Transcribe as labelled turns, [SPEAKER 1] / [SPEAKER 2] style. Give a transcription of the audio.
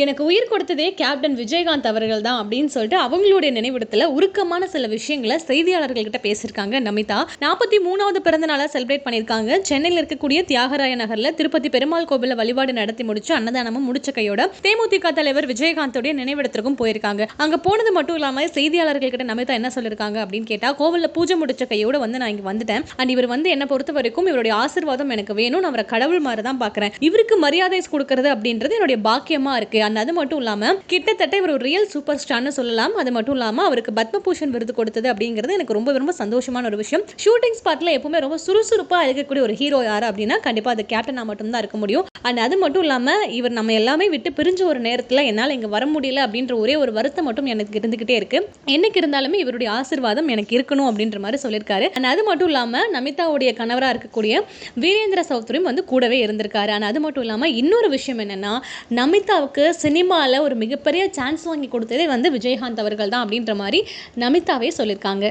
[SPEAKER 1] எனக்கு உயிர் கொடுத்ததே கேப்டன் விஜயகாந்த் அவர்கள் தான் அப்படின்னு சொல்லிட்டு அவங்களுடைய நினைவிடத்தில் உருக்கமான சில விஷயங்களை செய்தியாளர்கள்கிட்ட பேசியிருக்காங்க நமிதா. நாற்பத்தி மூணாவது பிறந்த நாளாக செலிப்ரேட் பண்ணியிருக்காங்க. சென்னையில் இருக்கக்கூடிய தியாகராய நகரில் திருப்பதி பெருமாள் கோவிலில் வழிபாடு நடத்தி முடிச்சு அன்னதானமும் முடிச்ச கையோட தேமுதிக தலைவர் விஜயகாந்தோடைய நினைவிடத்திற்கும் போயிருக்காங்க. அங்கே போனது மட்டும் இல்லாமல் செய்தியாளர்கள்கிட்ட நமிதா என்ன சொல்லியிருக்காங்க அப்படின்னு கேட்டால் கோவிலில் பூஜை முடிச்ச கையோட வந்து நான் இங்கே வந்துட்டேன். அண்ட் இவர் வந்து என்னை பொறுத்த வரைக்கும் இவருடைய ஆசீர்வாதம் எனக்கு வேணும் நான் அவரை கடவுள் மாதிரி தான் பார்க்குறேன் இவருக்கு மரியாதை கொடுக்கறது அப்படின்றது என்னுடைய பாக்கியமாக இருக்குது அண்ட் அது மட்டும் இல்லாமல் கிட்டத்தட்ட இவர் ஒரு ரியல் சூப்பர் ஸ்டார்னு சொல்லலாம். அது மட்டும் இல்லாமல் அவருக்கு பத்மபூஷன் விருது கொடுத்தது அப்படிங்கிறது எனக்கு ரொம்ப ரொம்ப சந்தோஷமான ஒரு விஷயம். ஷூட்டிங் ஸ்பாட்டில் எப்பவுமே ரொம்ப சுறுசுறுப்பாக இருக்கக்கூடிய ஒரு ஹீரோ யார் அப்படின்னா கண்டிப்பாக அது கேப்டனாக மட்டும்தான் இருக்க முடியும். அண்ட் அது மட்டும் இல்லாமல் இவர் நம்ம எல்லாமே விட்டு பிரிஞ்ச ஒரு நேரத்தில் என்னால் இங்கே வர முடியல அப்படின்ற ஒரே ஒரு வருத்தம் மட்டும் எனக்கு இருந்துக்கிட்டே இருக்கு. என்னைக்கு இருந்தாலுமே இவருடைய ஆசிர்வாதம் எனக்கு இருக்கணும் அப்படின்ற மாதிரி சொல்லியிருக்காரு. அண்ட் அது மட்டும் இல்லாமல் நமிதாவுடைய கணவராக இருக்கக்கூடிய வீரேந்திர சௌத்ரியும் வந்து கூடவே இருந்திருக்காரு. அண்ட் அது மட்டும் இல்லாமல் இன்னொரு விஷயம் என்னென்னா நமிதாவுக்கு சினிமாவில் ஒரு மிகப்பெரிய சான்ஸ் வாங்கி கொடுத்ததே வந்து விஜயகாந்த் அவர்கள் தான் அப்படின்ற மாதிரி நமிதாவே சொல்லியிருக்காங்க